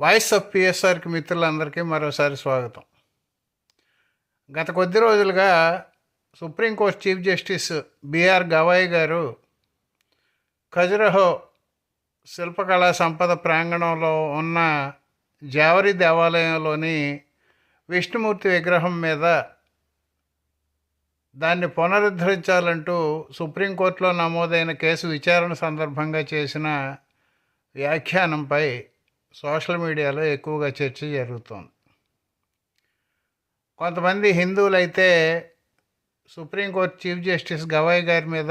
Voice of పిఎస్ఆర్కి మిత్రులందరికీ మరోసారి స్వాగతం. గత కొద్ది రోజులుగా supreme court chief justice B R Gavai garu Khajuraho శిల్పకళా సంపద ప్రాంగణంలో ఉన్న జావరి దేవాలయంలోని విష్ణుమూర్తి విగ్రహం మీద దాన్ని పునరుద్ధరించాలంటూ సుప్రీంకోర్టులో నమోదైన కేసు విచారణ సందర్భంగా చేసిన వ్యాఖ్యానంపై సోషల్ మీడియాలో ఎక్కువగా చర్చ జరుగుతోంది. కొంతమంది హిందువులైతే supreme court chief justice Gavai గారి మీద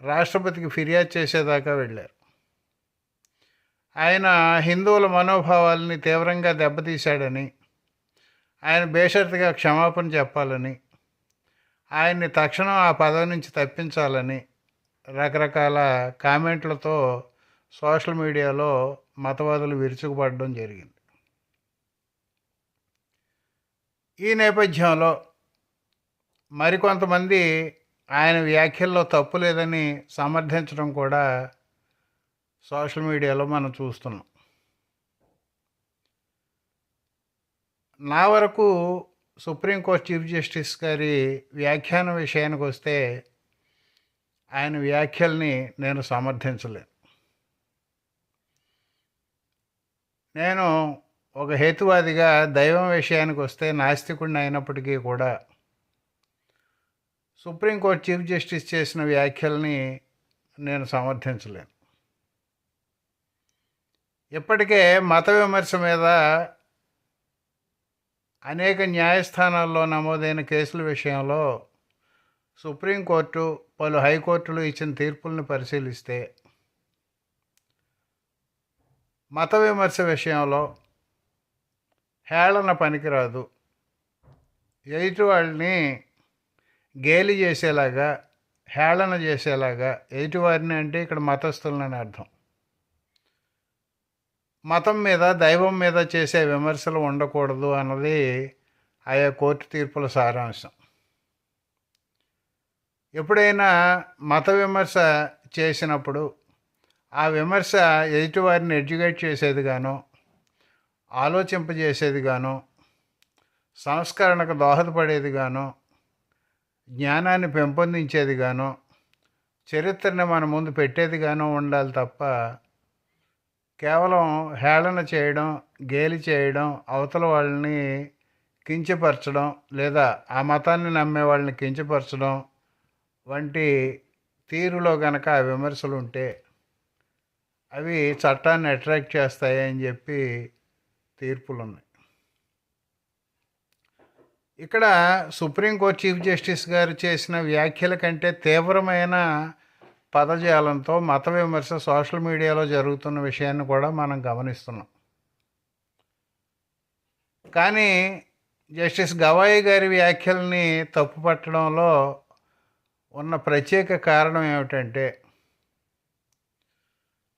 రాష్ట్రపతికి ఫిర్యాదు చేసేదాకా వెళ్ళారు. ఆయన హిందువుల మనోభావాలని తీవ్రంగా దెబ్బతీశాడని ఆయన బేషరతుగా క్షమాపణ చెప్పాలని ఆయన్ని తక్షణం ఆ పదవి నుంచి తప్పించాలని రకరకాల కామెంట్లతో సోషల్ మీడియాలో మతవాదులు విరుచుకుపడడం జరిగింది. ఈ నేపథ్యంలో మరికొంతమంది ఆయన వ్యాఖ్యల్లో తప్పు లేదని సమర్థించడం కూడా సోషల్ మీడియాలో మనం చూస్తున్నాం. నా వరకు సుప్రీంకోర్టు చీఫ్ జస్టిస్ గారి వ్యాఖ్యాన విషయానికి వస్తే ఆయన వ్యాఖ్యల్ని నేను సమర్థించలేను నేను ఒక హేతువాదిగా దైవం విషయానికి వస్తే నాస్తికుడిని అయినప్పటికీ కూడా సుప్రీంకోర్టు చీఫ్ జస్టిస్ చేసిన వ్యాఖ్యల్ని నేను సమర్థించలేను. ఇప్పటికే మత విమర్శ మీద అనేక న్యాయస్థానాల్లో నమోదైన కేసుల విషయంలో సుప్రీంకోర్టు పలు హైకోర్టులు ఇచ్చిన తీర్పులను పరిశీలిస్తే మత విమర్శ విషయంలో హేళన పనికిరాదు. ఎదుటి వాళ్ళని గేలి చేసేలాగా హేళన చేసేలాగా ఎదుటివారిని అంటే ఇక్కడ మతస్థులని అర్థం. మతం మీద దైవం మీద చేసే విమర్శలు ఉండకూడదు అన్నది ఆయా కోర్టు తీర్పుల సారాంశం. ఎప్పుడైనా మత విమర్శ చేసినప్పుడు ఆ విమర్శ ఎదుటివారిని ఎడ్యుకేట్ చేసేదిగాను ఆలోచింపజేసేదిగాను సంస్కరణకు దోహదపడేదిగాను జ్ఞానాన్ని పెంపొందించేదిగాను చరిత్రని మన ముందు పెట్టేదిగాను ఉండాలి తప్ప కేవలం హేళన చేయడం గేలి చేయడం అవతల వాళ్ళని కించపరచడం లేదా ఆ మతాన్ని నమ్మే వాళ్ళని కించపరచడం వంటి తీరులో గనక ఆ విమర్శలు ఉంటే అవి చట్టాన్ని అట్రాక్ట్ చేస్తాయి అని చెప్పి తీర్పులు ఉన్నాయి ఇక్కడ సుప్రీంకోర్టు చీఫ్ జస్టిస్ గారు చేసిన వ్యాఖ్యల కంటే తీవ్రమైన పదజాలంతో మత విమర్శ సోషల్ మీడియాలో జరుగుతున్న విషయాన్ని కూడా మనం గమనిస్తున్నాం. కానీ జస్టిస్ గవాయి గారి వ్యాఖ్యల్ని తప్పుపట్టడంలో ఉన్న ప్రత్యేక కారణం ఏమిటంటే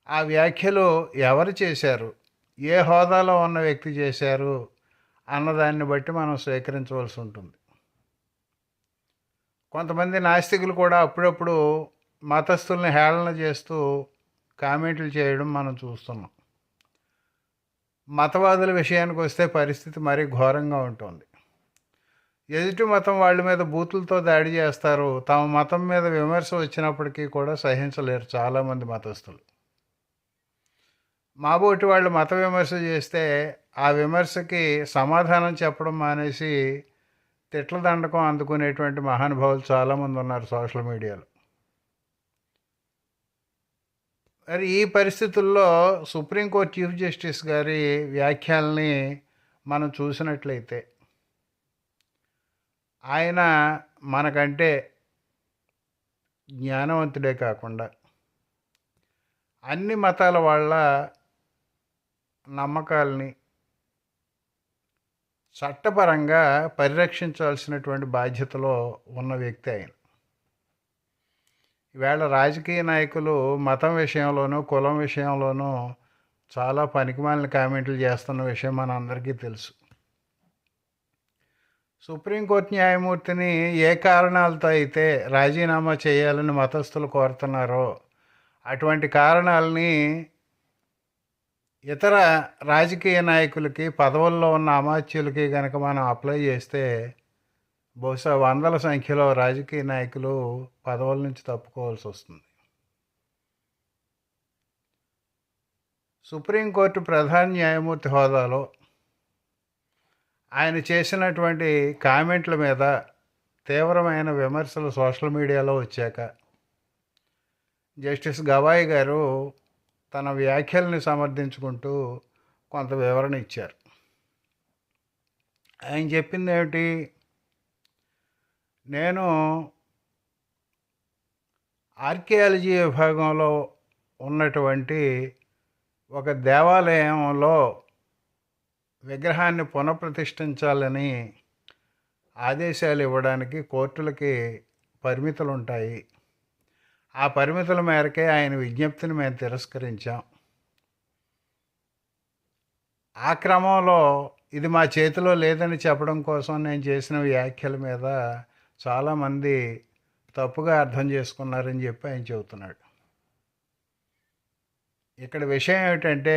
ఆ వ్యాఖ్యలు ఎవరు చేశారు? ఏ హోదాలో ఉన్న వ్యక్తి చేశారు? అన్నదాన్ని బట్టి మనం స్వీకరించవలసి ఉంటుంది. కొంతమంది నాస్తికులు కూడా అప్పుడప్పుడు మతస్థుల్ని హేళన చేస్తూ కామెంట్లు చేయడం మనం చూస్తున్నాం. మతవాదుల విషయానికి వస్తే పరిస్థితి మరీ ఘోరంగా ఉంటుంది. ఎదుటి మతం వాళ్ళ మీద బూతులతో దాడి చేస్తారు. తమ మతం మీద విమర్శ వచ్చినప్పటికీ కూడా సహించలేరు చాలామంది మతస్థులు. మాబోటి వాళ్ళు మత విమర్శ చేస్తే ఆ విమర్శకి సమాధానం చెప్పడం మానేసి తిట్ల దండకం అందుకునేటువంటి మహానుభావులు చాలామంది ఉన్నారు సోషల్ మీడియాలో. మరి ఈ పరిస్థితుల్లో సుప్రీంకోర్టు చీఫ్ జస్టిస్ గారి వ్యాఖ్యల్ని మనం చూసినట్లయితే ఆయన మనకంటే జ్ఞానవంతుడే కాకుండా అన్ని మతాల వాళ్ళ నమ్మకాలని చట్టపరంగా పరిరక్షించాల్సినటువంటి బాధ్యతలో ఉన్న వ్యక్తి ఆయన. ఈవేళ రాజకీయ నాయకులు మతం విషయంలోనూ కులం విషయంలోనూ చాలా పనికిమాలిన కామెంట్లు చేస్తున్న విషయం మన అందరికీ తెలుసు. సుప్రీంకోర్టు న్యాయమూర్తిని ఏ కారణాలతో అయితే రాజీనామా చేయాలని మతస్థులు కోరుతున్నారో అటువంటి కారణాలని ఇతర రాజకీయ నాయకులకి పదవుల్లో ఉన్న అమాత్యులకి కనుక మనం అప్లై చేస్తే బహుశా వందల సంఖ్యలో రాజకీయ నాయకులు పదవుల నుంచి తప్పుకోవాల్సి వస్తుంది. సుప్రీంకోర్టు ప్రధాన న్యాయమూర్తి హోదాలో ఆయన చేసినటువంటి కామెంట్ల మీద తీవ్రమైన విమర్శలు సోషల్ మీడియాలో వచ్చాక జస్టిస్ గవాయి గారు తన వ్యాఖ్యల్ని సమర్థించుకుంటూ కొంత వివరణ ఇచ్చారు. ఆయన చెప్పింది ఏమిటి? నేను ఆర్కియాలజీ విభాగంలో ఉన్నటువంటి ఒక దేవాలయంలో విగ్రహాన్ని పునఃప్రతిష్ఠించాలని ఆదేశాలు ఇవ్వడానికి కోర్టులకి పరిమితులు ఉంటాయి ఆ పరిమితుల మేరకే ఆయన విజ్ఞప్తిని మేము తిరస్కరించాం. ఆ క్రమంలో ఇది మా చేతిలో లేదని చెప్పడం కోసం నేను చేసిన వ్యాఖ్యల మీద చాలామంది తప్పుగా అర్థం చేసుకున్నారని చెప్పి ఆయన చెబుతున్నాడు. ఇక్కడ విషయం ఏమిటంటే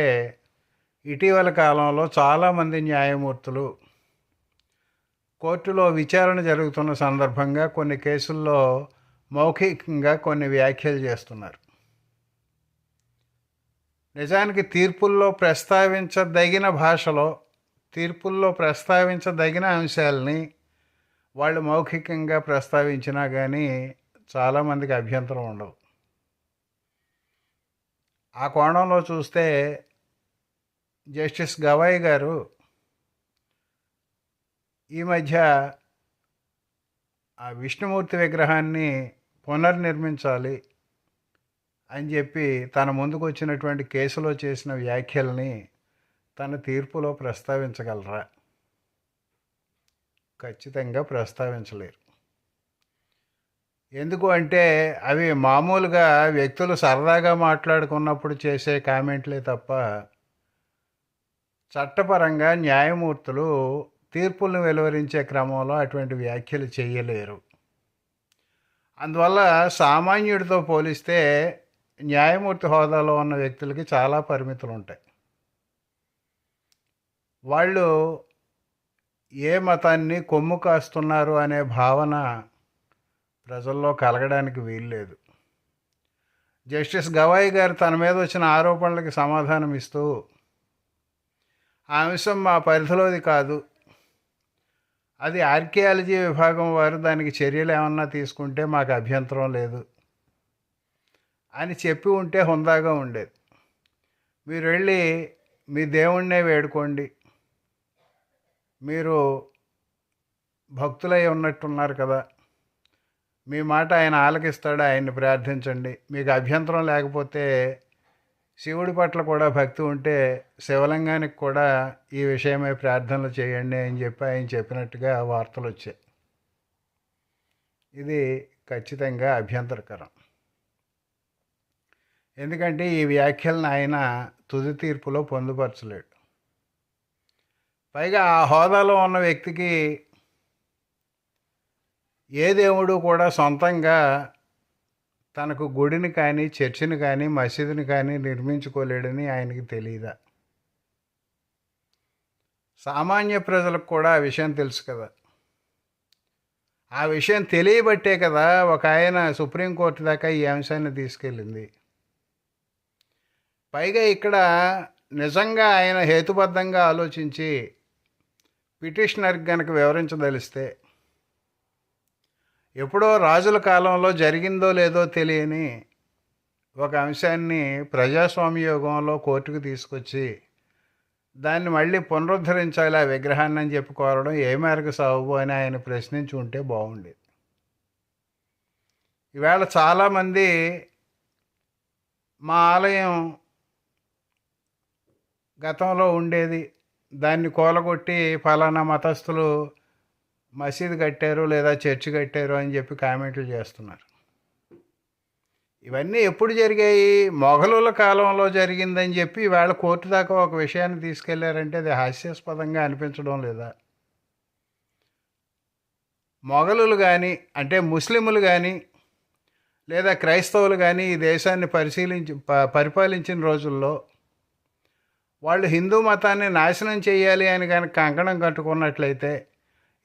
ఇటీవల కాలంలో చాలామంది న్యాయమూర్తులు కోర్టులో విచారణ జరుగుతున్న సందర్భంగా కొన్ని కేసుల్లో మౌఖికంగా కొన్ని వ్యాఖ్యలు చేస్తున్నారు. నిజానికి తీర్పుల్లో ప్రస్తావించదగిన భాషలో తీర్పుల్లో ప్రస్తావించదగిన అంశాలని వాళ్ళు మౌఖికంగా ప్రస్తావించినా కానీ చాలామందికి అభ్యంతరం ఉండవు. ఆ కోణంలో చూస్తే జస్టిస్ గవాయ్ గారు ఈ మధ్య ఆ విష్ణుమూర్తి విగ్రహాన్ని పునర్నిర్మించాలి అని చెప్పి తన ముందుకు వచ్చినటువంటి కేసులో చేసిన వ్యాఖ్యల్ని తన తీర్పులో ప్రస్తావించగలరా? ఖచ్చితంగా ప్రస్తావించలేరు. ఎందుకు అంటే అవి మామూలుగా వ్యక్తులు సరదాగా మాట్లాడుకున్నప్పుడు చేసే కామెంట్లే తప్ప చట్టపరంగా న్యాయమూర్తులు తీర్పులను వెలువరించే క్రమంలో అటువంటి వ్యాఖ్యలు చేయలేరు. అందువల్ల సామాన్యుడితో పోలిస్తే న్యాయమూర్తి హోదాలో ఉన్న వ్యక్తులకి చాలా పరిమితులు ఉంటాయి వాళ్ళు ఏ మతాన్ని కొమ్ము కాస్తున్నారు అనే భావన ప్రజల్లో కలగడానికి వీల్లేదు. జస్టిస్ గవాయి గారు తన మీద వచ్చిన ఆరోపణలకి సమాధానం ఇస్తూ ఆ అంశం మా పరిధిలోది కాదు అది ఆర్కియాలజీ విభాగం వారు దానికి చర్యలు ఏమన్నా తీసుకుంటే మాకు అభ్యంతరం లేదు అని చెప్పి ఉంటే హుందాగా ఉండేది. మీరు వెళ్ళి మీ దేవుణ్ణే వేడుకోండి. మీరు భక్తులై ఉన్నట్టున్నారు కదా. మీ మాట ఆయన ఆలకిస్తాడు ఆయన్ని ప్రార్థించండి. మీకు అభ్యంతరం లేకపోతే శివుడి పట్ల కూడా భక్తి ఉంటే శివలింగానికి కూడా ఈ విషయమై ప్రార్థనలు చేయండి అని చెప్పి ఆయన చెప్పినట్టుగా వార్తలు వచ్చాయి. ఇది ఖచ్చితంగా అభ్యంతరకరం. ఎందుకంటే ఈ వ్యాఖ్యలను ఆయన తుది తీర్పులో పొందుపరచలేడు. పైగా ఆ హోదాలో ఉన్న వ్యక్తికి ఏ దేవుడు కూడా సొంతంగా తనకు గుడిని కానీ చర్చిని కానీ మసీదుని కానీ నిర్మించుకోలేడని ఆయనకి తెలియదా సామాన్య ప్రజలకు కూడా ఆ విషయం తెలుసు కదా. ఆ విషయం తెలియబట్టే కదా ఒక ఆయన సుప్రీంకోర్టు దాకా ఈ అంశాన్ని తీసుకెళ్ళింది. పైగా ఇక్కడ నిజంగా ఆయన హేతుబద్ధంగా ఆలోచించి పిటిషనర్ కనుక వివరించదలిస్తే ఎప్పుడో రాజుల కాలంలో జరిగిందో లేదో తెలియని ఒక అంశాన్ని ప్రజాస్వామ్య యుగంలో కోర్టుకు తీసుకొచ్చి దాన్ని మళ్ళీ పునరుద్ధరించాలి ఆ విగ్రహాన్ని అని చెప్పి కోరడం ఏ మేరకు సాగు అని ఆయన ప్రశ్నించి ఉంటే బాగుండేది. ఈవేళ చాలామంది మా ఆలయం గతంలో ఉండేది దాన్ని కోలగొట్టి ఫలానా మతస్థులు మసీదు కట్టారు లేదా చర్చి కట్టారు అని చెప్పి కామెంట్లు చేస్తున్నారు. ఇవన్నీ ఎప్పుడు జరిగాయి? మొఘలుల కాలంలో జరిగిందని చెప్పి ఇవాళ కోర్టు దాకా ఒక విషయాన్ని తీసుకెళ్ళారంటే అది హాస్యాస్పదంగా అనిపించడం లేదా? మొఘలులు కానీ అంటే ముస్లిములు కానీ లేదా క్రైస్తవులు కానీ ఈ దేశాన్ని పరిశీలించి ప పరిపాలించిన రోజుల్లో వాళ్ళు హిందూ మతాన్ని నాశనం చేయాలి అని కనుక కంకణం కట్టుకున్నట్లయితే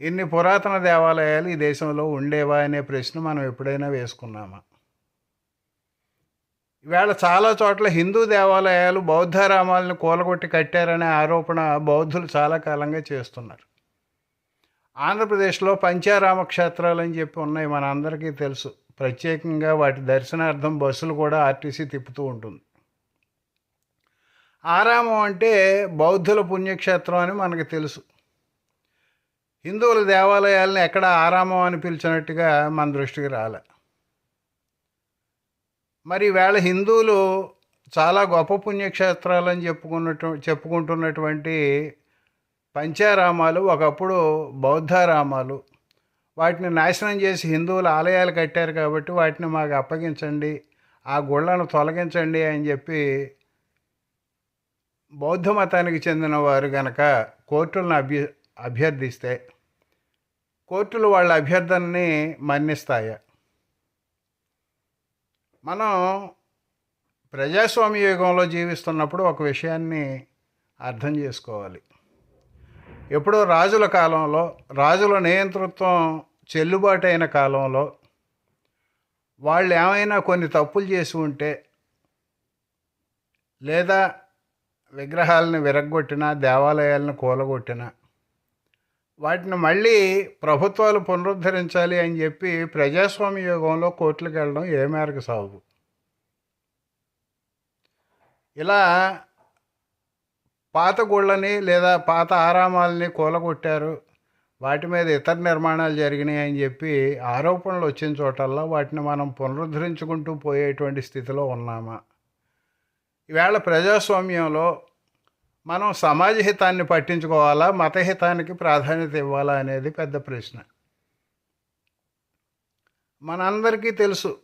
ఇన్ని పురాతన దేవాలయాలు ఈ దేశంలో ఉండేవా అనే ప్రశ్న మనం ఎప్పుడైనా వేసుకున్నామా? ఇవాళ చాలా చోట్ల హిందూ దేవాలయాలు బౌద్ధారామాలను కూలగొట్టి కట్టారనే ఆరోపణ బౌద్ధులు చాలా కాలంగా చేస్తున్నారు. ఆంధ్రప్రదేశ్లో పంచారామ క్షేత్రాలు అని చెప్పి ఉన్నాయి మన అందరికీ తెలుసు. ప్రత్యేకంగా వాటి దర్శనార్థం బస్సులు కూడా ఆర్టీసీ తిప్పుతూ ఉంటుంది. ఆరామం అంటే బౌద్ధుల పుణ్యక్షేత్రం అని మనకు తెలుసు. హిందువుల దేవాలయాలను ఎక్కడ ఆరామం అని పిలిచినట్టుగా మన దృష్టికి రాలే. మరి వేళ హిందువులు చాలా గొప్ప పుణ్యక్షేత్రాలని చెప్పుకున్నట్టు చెప్పుకుంటున్నటువంటి పంచారామాలు ఒకప్పుడు బౌద్ధారామాలు. వాటిని నాశనం చేసి హిందువులు ఆలయాలు కట్టారు కాబట్టి వాటిని మాకు అప్పగించండి ఆ గుళ్ళను తొలగించండి అని చెప్పి బౌద్ధ మతానికి చెందిన వారు గనక కోర్టులను అభ్య అభ్యర్థిస్తే కోర్టులు వాళ్ళ అభ్యర్థనని మన్నిస్తాయా. మనం ప్రజాస్వామ్య యుగంలో జీవిస్తున్నప్పుడు ఒక విషయాన్ని అర్థం చేసుకోవాలి. ఎప్పుడో రాజుల కాలంలో రాజుల నియంతృత్వం చెల్లుబాటు అయిన కాలంలో వాళ్ళు ఏమైనా కొన్ని తప్పులు చేసి ఉంటే లేదా విగ్రహాలను విరగ్గొట్టినా దేవాలయాలను కూలగొట్టినా వాటిని మళ్ళీ ప్రభుత్వాలు పునరుద్ధరించాలి అని చెప్పి ప్రజాస్వామ్య యుగంలో కోర్టులకు వెళ్ళడం ఏ మేరకు సాగు? ఇలా పాత గుళ్ళని లేదా పాత ఆరామాలని కూలగొట్టారు. వాటి మీద ఇతర నిర్మాణాలు జరిగినాయి అని చెప్పి ఆరోపణలు వచ్చిన చోటల్లో వాటిని మనం పునరుద్ధరించుకుంటూ పోయేటువంటి స్థితిలో ఉన్నామా? ఈవేళ ప్రజాస్వామ్యంలో మనం సమాజ హితాన్ని పట్టించుకోవాలా? మతహితానికి ప్రాధాన్యత ఇవ్వాలా అనేది పెద్ద ప్రశ్న. మనందరికీ తెలుసు.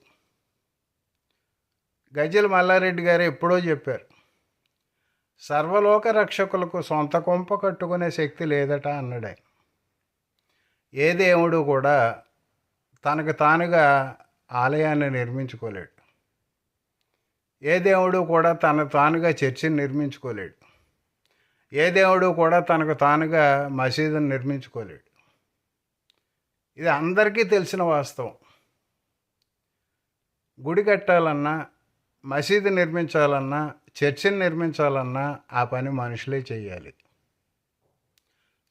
గజల్ మల్లారెడ్డి గారు ఎప్పుడో చెప్పారు. సర్వలోక రక్షకులకు సొంత కొంప కట్టుకునే శక్తి లేదట అన్నాడే ఏ దేవుడు కూడా తనకు తానుగా ఆలయాన్ని నిర్మించుకోలేడు. ఏ దేవుడు కూడా తన తానుగా చర్చిని నిర్మించుకోలేడు. ఏ దేవుడు కూడా తనకు తానుగా మసీదును నిర్మించుకోలేడు. ఇది అందరికీ తెలిసిన వాస్తవం. గుడి కట్టాలన్నా మసీదు నిర్మించాలన్నా చర్చిని నిర్మించాలన్నా ఆ పని మనుషులే చేయాలి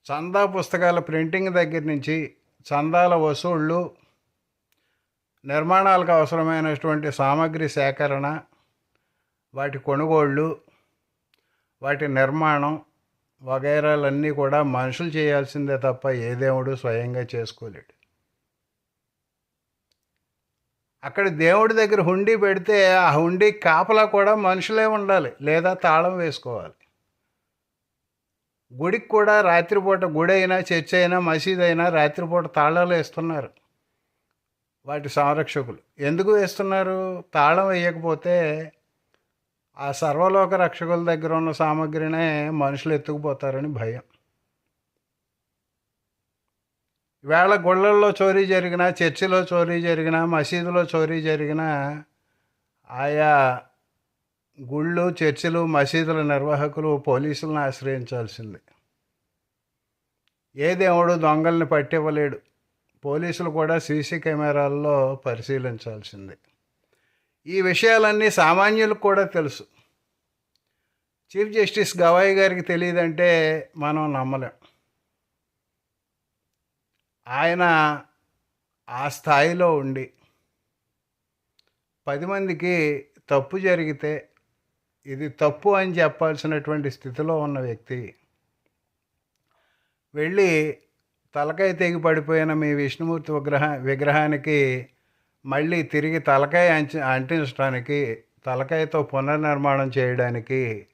చందా పుస్తకాల ప్రింటింగ్ దగ్గర నుంచి చందాల వసూళ్ళు నిర్మాణాలకు అవసరమైనటువంటి సామాగ్రి సేకరణ వాటి కొనుగోళ్ళు వాటి నిర్మాణం వగైరాలన్నీ కూడా మనుషులు చేయాల్సిందే తప్ప ఏ దేవుడు స్వయంగా చేసుకోలేడు. అక్కడ దేవుడి దగ్గర హుండీ పెడితే ఆ హుండీ కాపలా కూడా మనుషులే ఉండాలి లేదా తాళం వేసుకోవాలి. గుడికి కూడా రాత్రిపూట గుడి అయినా చర్చ్ అయినా మసీద్ అయినా రాత్రిపూట తాళాలు వేస్తున్నారు వాటి సంరక్షకులు. ఎందుకు వేస్తున్నారు? తాళం వేయకపోతే ఆ సర్వలోక రక్షకుల దగ్గర ఉన్న సామాగ్రినే మనుషులు ఎత్తుకుపోతారని భయం. వేళ గుళ్ళల్లో చోరీ జరిగిన చర్చిలో చోరీ జరిగినా మసీదులో చోరీ జరిగినా ఆయా గుళ్ళు చర్చిలు మసీదుల నిర్వాహకులు పోలీసులను ఆశ్రయించాల్సింది. ఏ దేవుడు దొంగల్ని పట్టివ్వలేడు. పోలీసులు కూడా సీసీ కెమెరాల్లో పరిశీలించాల్సింది. ఈ విషయాలన్నీ సామాన్యులకు కూడా తెలుసు. చీఫ్ జస్టిస్ గవాయి గారికి తెలియదంటే మనం నమ్మలేం. ఆయన ఆ స్థాయిలో ఉండి పది మందికి తప్పు జరిగితే ఇది తప్పు అని చెప్పాల్సినటువంటి స్థితిలో ఉన్న వ్యక్తి వెళ్ళి తలకాయ తెగి పడిపోయిన మీ విష్ణుమూర్తి విగ్రహ విగ్రహానికి మళ్ళీ తిరిగి తలకాయ అంచి అంటించడానికి తలకాయతో పునర్నిర్మాణం చేయడానికి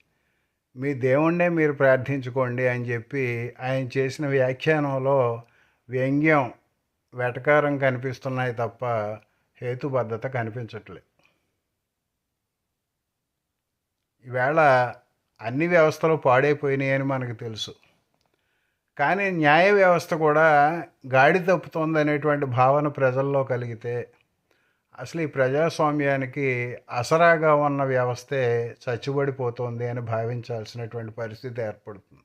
మీ దేవుణ్ణే మీరు ప్రార్థించుకోండి అని చెప్పి ఆయన చేసిన వ్యాఖ్యానంలో వ్యంగ్యం వెటకారం కనిపిస్తున్నాయి తప్ప హేతుబద్ధత కనిపించట్లేదు. ఈవేళ అన్ని వ్యవస్థలు పాడైపోయినాయి అని మనకు తెలుసు. కానీ న్యాయ వ్యవస్థ కూడా గాడి తప్పుతోందనేటువంటి భావన ప్రజల్లో కలిగితే అసలు ఈ ప్రజాస్వామ్యానికి అసరాగా ఉన్న వ్యవస్థే చచ్చుబడిపోతుంది అని భావించాల్సినటువంటి పరిస్థితి ఏర్పడుతుంది.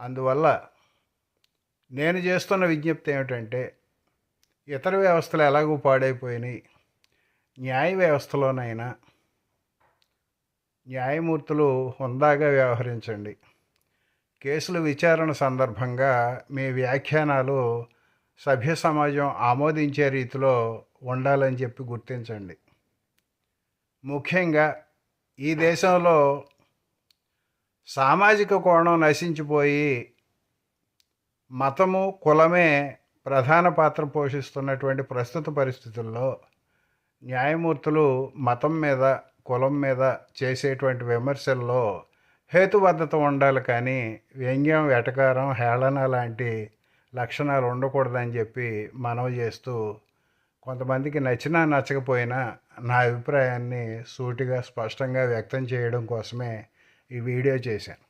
అందువల్ల నేను చేస్తున్న విజ్ఞప్తి ఏమిటంటే ఇతర వ్యవస్థలు ఎలాగూ పాడైపోయినాయి. న్యాయ వ్యవస్థలోనైనా న్యాయమూర్తులు హుందాగా వ్యవహరించండి. కేసుల విచారణ సందర్భంగా మీ వ్యాఖ్యానాలు సభ్య సమాజం ఆమోదించే రీతిలో ఉండాలని చెప్పి గుర్తించండి. ముఖ్యంగా ఈ దేశంలో సామాజిక కోణం నశించిపోయి మతము కులమే ప్రధాన పాత్ర పోషిస్తున్నటువంటి ప్రస్తుత పరిస్థితుల్లో న్యాయమూర్తులు మతం మీద కులం మీద చేసేటువంటి విమర్శల్లో హేతుబద్ధత ఉండాలి కానీ వ్యంగ్యం వెటకారం హేళన లాంటి లక్షణాలు ఉండకూడదని చెప్పి మనవి చేస్తూ కొంతమందికి నచ్చినా నచ్చకపోయినా నా అభిప్రాయాన్ని సూటిగా స్పష్టంగా వ్యక్తం చేయడం కోసమే ఈ వీడియో చేశాను.